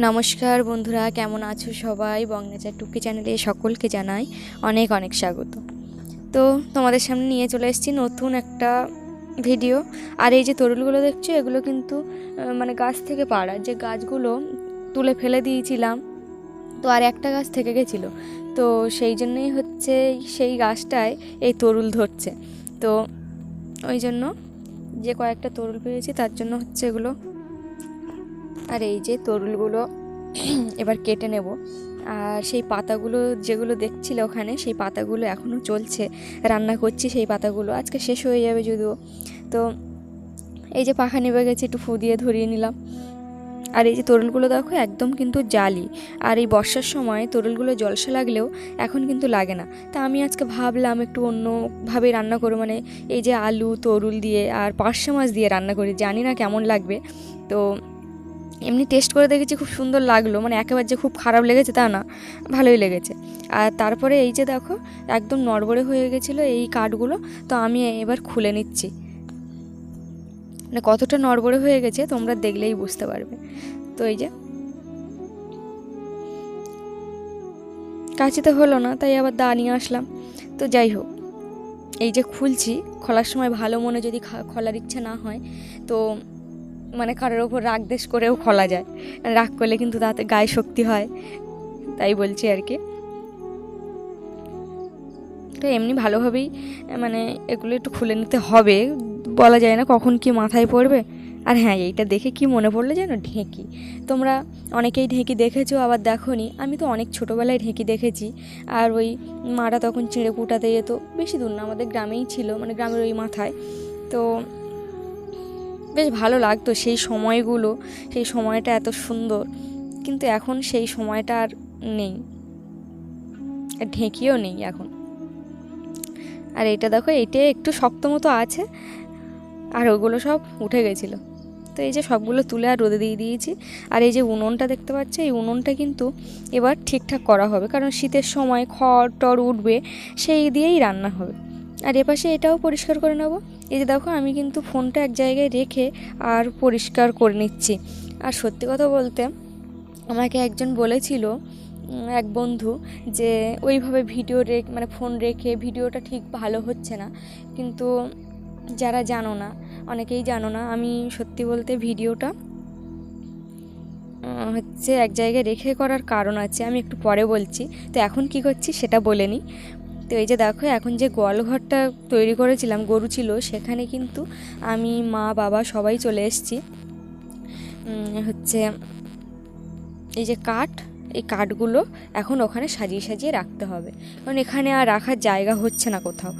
নমস্কার বন্ধুরা, কেমন আছো সবাই? বংনাচার টুকি চ্যানেলে সকলকে জানাই অনেক অনেক স্বাগত। তো তোমাদের সামনে নিয়ে চলে এসেছি নতুন একটা ভিডিও। আর এই যে তরুলগুলো দেখছ, এগুলো কিন্তু মানে গাছ থেকে পাড়া। যে গাছগুলো তুলে ফেলে দিয়েছিলাম, তো আর একটা গাছ থেকে গেছিল। তো সেই জন্যই হচ্ছে সেই গাছটায় এই তরুল ধরছে। তো ওই জন্য যে কয়েকটা তরুল পেয়েছি, তার জন্য হচ্ছে এগুলো আর এই যে তরুলগুলো এবার কেটে নেব। আর সেই পাতাগুলো যেগুলো দেখছিলে ওখানে, সেই পাতাগুলো এখনও চলছে। রান্না করছি সেই পাতাগুলো। আজকে শেষ হয়ে যাবে যদিও। তো এই যে পাখা নেবে গেছে, একটু ফু দিয়ে ধরিয়ে নিলাম। আর এই যে তরুলগুলো দেখো, একদম কিন্তু জালি। আর এই বর্ষার সময় তরুলগুলো জলসা লাগলেও এখন কিন্তু লাগে না। তা আমি আজকে ভাবলাম একটু অন্যভাবে রান্না করব। মানে এই যে আলু, তরুল দিয়ে আর পার্শে মাছ দিয়ে রান্না করি। জানি না কেমন লাগবে। তো এমনি টেস্ট করে দেখেছি খুব সুন্দর লাগল মানে একেবারে যে খুব খারাপ লেগেছে তা না, ভালোই লেগেছে। আর তারপরে এই যে দেখো, একদম নড়বড়ে হয়ে গেছিল এই কাঠগুলো, তো আমি এবার খুলে নিচ্ছি। মানে কতটা নড়বড়ে হয়ে গেছে তোমরা দেখলেই বুঝতে পারবে। তো এই যে। কাছিতে হলো না, তাই আবার দা নিয়ে আসলাম। তো যাই হোক, এই যে খুলছি, খোলার সময় ভালো মনে যদি খোলার ইচ্ছা না হয়, তো মানে কারোর ওপর রাগ দেশ করেও খোলা যায়। রাগ করলে কিন্তু তাতে গায়ে শক্তি হয়, তাই বলছি আর কি। তো এমনি ভালোভাবেই মানে এগুলো একটু খুলে নিতে হবে। বলা যায় না কখন কি মাথায় পড়বে। আর হ্যাঁ এইটা দেখে কি মনে পড়ল জানো ঢেঁকি। তোমরা অনেকেই ঢেঁকি দেখেছ, আবার দেখোনি। আমি তো অনেক ছোটোবেলায় ঢেঁকি দেখেছি। আর ওই মাটা তখন চিঁড়ে কুটাতে যেত। বেশি দূর না, আমাদের গ্রামেই ছিল মানে গ্রামের ওই মাথায়। তো বেশ ভালো লাগতো সেই সময়গুলো, সেই সময়টা এত সুন্দর। কিন্তু এখন সেই সময়টা আর নেই। ঢেঁকিও নেই এখন। আর এটা দেখো এইটা একটু শক্ত মতো আছে, আর ওগুলো সব উঠে গেছিল। তো এই যে সবগুলো তুলে আর রোদে দিয়ে দিয়েছি। আর এই যে উনুনটা দেখতে পাচ্ছ, এই উনুনটা কিন্তু এবার ঠিকঠাক করা হবে। কারণ শীতের সময় খড় টড় উঠবে, সেই দিয়েই রান্না হবে। আর এপাশে এটাও পরিষ্কার করে নেব। এই যে দেখো, আমি কিন্তু ফোনটা এক জায়গায় রেখে আর পরিষ্কার করে নিচ্ছি। আর সত্যি কথা বলতে, আমাকে একজন বলেছিল এক বন্ধু, যে ওইভাবে ভিডিও রেখ মানে ফোন রেখে ভিডিওটা ঠিক ভালো হচ্ছে না। কিন্তু যারা জানো না, অনেকেই জানো না, আমি সত্যি বলতে ভিডিওটা হচ্ছে এক জায়গায় রেখে করার কারণ আছে, আমি একটু পরে বলছি। তো এখন কি করছি সেটা বলে নিই। তো এই যে দেখো, এখন যে গোয়ালঘরটা তৈরি করেছিলাম, গরু ছিল, সেখানে কিন্তু আমি মা, বাবা সবাই চলে এসেছি। হচ্ছে এই যে কাঠ, এই কাঠগুলো এখন ওখানে সাজিয়ে সাজিয়ে রাখতে হবে। কারণ এখানে আর রাখার জায়গা হচ্ছে না কোথাও।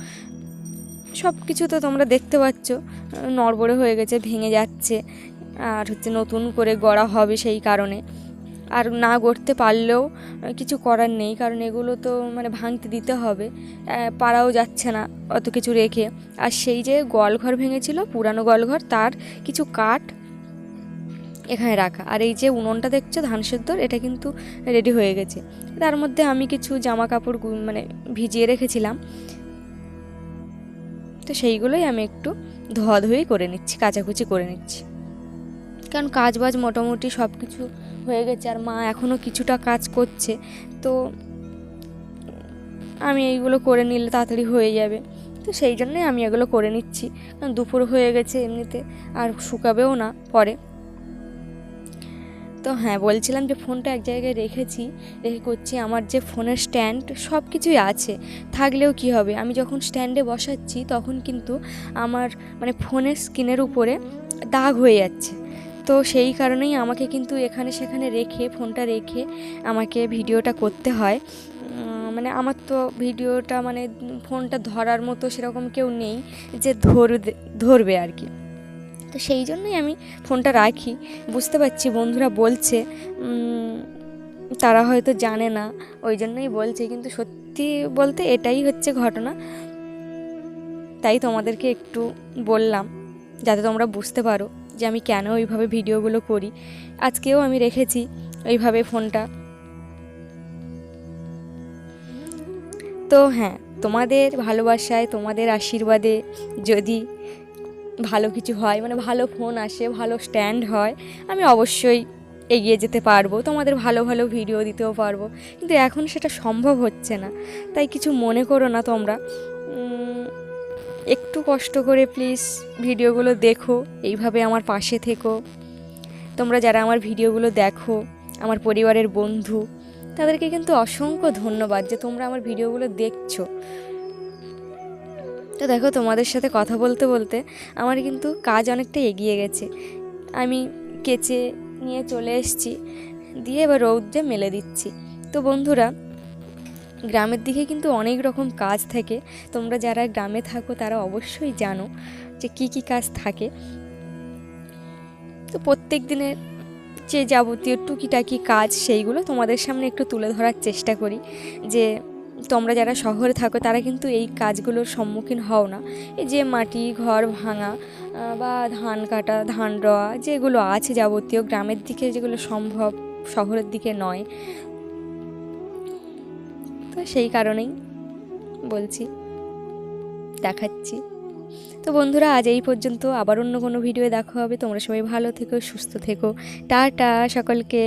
সব কিছু তো তোমরা দেখতে পাচ্ছ, নড়বড়ে হয়ে গেছে, ভেঙে যাচ্ছে, আর হচ্ছে নতুন করে গড়া হবে সেই কারণে। আর না গড়তে পারলেও কিছু করার নেই। কারণ এগুলো তো মানে ভাঙতে দিতে হবে। পারাও যাচ্ছে না অত কিছু রেখে। আর সেই যে গোয়ালঘর ভেঙেছিল, পুরানো গলঘর তার কিছু কাঠ এখানে রাখা। আর এই যে উনুনটা দেখছ, ধান সেদ্ধর, এটা কিন্তু রেডি হয়ে গেছে। তার মধ্যে আমি কিছু জামা কাপড় মানে ভিজিয়ে রেখেছিলাম। তো সেইগুলোই আমি একটু ধোয়াধুয়ি করে নিচ্ছি, কাচাকুচি করে নিচ্ছি। কারণ কাজ বাজ মোটামুটি সব কিছু হয়ে গেছে আর মা এখনও কিছুটা কাজ করছে। তো আমি এইগুলো করে নিলে তাড়াতাড়ি হয়ে যাবে। তো সেই জন্যই আমি এগুলো করে নিচ্ছি। কারণ দুপুর হয়ে গেছে এমনিতে, আর শুকাবেও না পরে। তো হ্যাঁ বলছিলাম যে ফোনটা এক জায়গায় রেখেছি, রেখে করছি। আমার যে ফোনের স্ট্যান্ড সব কিছুই আছে। থাকলেও কি হবে? আমি যখন স্ট্যান্ডে বসাচ্ছি, তখন কিন্তু আমার মানে ফোনের স্ক্রিনের উপরে দাগ হয়ে যাচ্ছে। তো সেই কারণেই আমাকে কিন্তু এখানে সেখানে রেখে, ফোনটা রেখে আমাকে ভিডিওটা করতে হয়। মানে আমার তো ভিডিওটা মানে ফোনটা ধরার মতো সেরকম কেউ নেই যে ধরবে ধরবে আর কি। তো সেই জন্যই আমি ফোনটা রাখি। বুঝতে পারছি বন্ধুরা বলছে তারা হয়তো জানে না, ওই জন্যই বলছে। কিন্তু সত্যি বলতে এটাই হচ্ছে ঘটনা। তাই তোমাদেরকে একটু বললাম, যাতে তোমরা বুঝতে পারো। যে আমি কেন ওইভাবে ভিডিওগুলো করি। আজকেও আমি রেখেছি ওইভাবে ফোনটা। তো হ্যাঁ তোমাদের ভালোবাসায়, তোমাদের আশীর্বাদে যদি ভালো কিছু হয় মানে ভালো ফোন আসে, ভালো স্ট্যান্ড হয়, আমি অবশ্যই এগিয়ে যেতে পারব। তোমাদের ভালো ভালো ভিডিও দিতেও পারব। কিন্তু এখন সেটা সম্ভব হচ্ছে না। তাই কিছু মনে করো না তোমরা। একটু কষ্ট করে প্লিজ ভিডিওগুলো দেখো, এইভাবে আমার পাশে থেকো। তোমরা যারা আমার ভিডিওগুলো দেখো, আমার পরিবারের বন্ধু, তাদেরকে কিন্তু অসংখ্য ধন্যবাদ যে তোমরা আমার ভিডিওগুলো দেখছ। তো দেখো, তোমাদের সাথে কথা বলতে বলতে আমার কিন্তু কাজ অনেকটা এগিয়ে গেছে। আমি কেচে নিয়ে চলে এসেছি, দিয়ে এবার রৌদ্রে মেলে দিচ্ছি। তো বন্ধুরা গ্রামের দিকে কিন্তু অনেক রকম কাজ থাকে। তোমরা যারা গ্রামে থাকো, তারা অবশ্যই জানো যে কি কি কাজ থাকে। তো প্রত্যেক দিনের যে যাবতীয় টুকিটাকি কাজ, সেইগুলো তোমাদের সামনে একটু তুলে ধরার চেষ্টা করি। যে তোমরা যারা শহরে থাকো, তারা কিন্তু এই কাজগুলোর সম্মুখীন হও না। এই যে মাটি, ঘর ভাঙা বা ধান কাটা, ধান রোয়া, যেগুলো আছে যাবতীয়, গ্রামের দিকে যেগুলো সম্ভব, শহরের দিকে নয়। সেই কারণেই বলছি, দেখাচ্ছি। তো বন্ধুরা, আজ এই পর্যন্ত। আবার অন্য কোনো ভিডিও দেখা হবে। তোমরা সবাই ভালো থেকো, সুস্থ থেকো। টাটা, সকলকে।